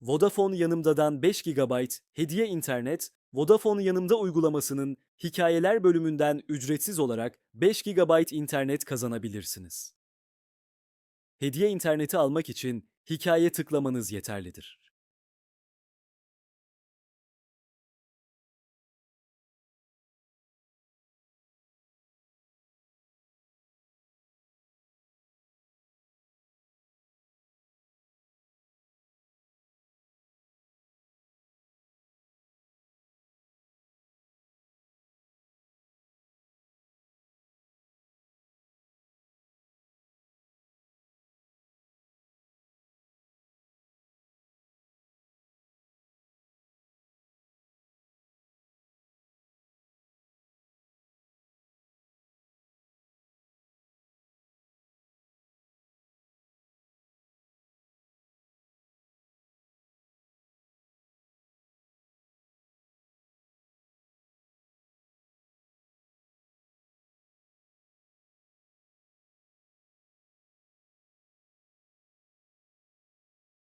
Vodafone Yanımda'dan 5 GB hediye internet, Vodafone Yanımda uygulamasının hikayeler bölümünden ücretsiz olarak 5 GB internet kazanabilirsiniz. Hediye interneti almak için hikaye tıklamanız yeterlidir.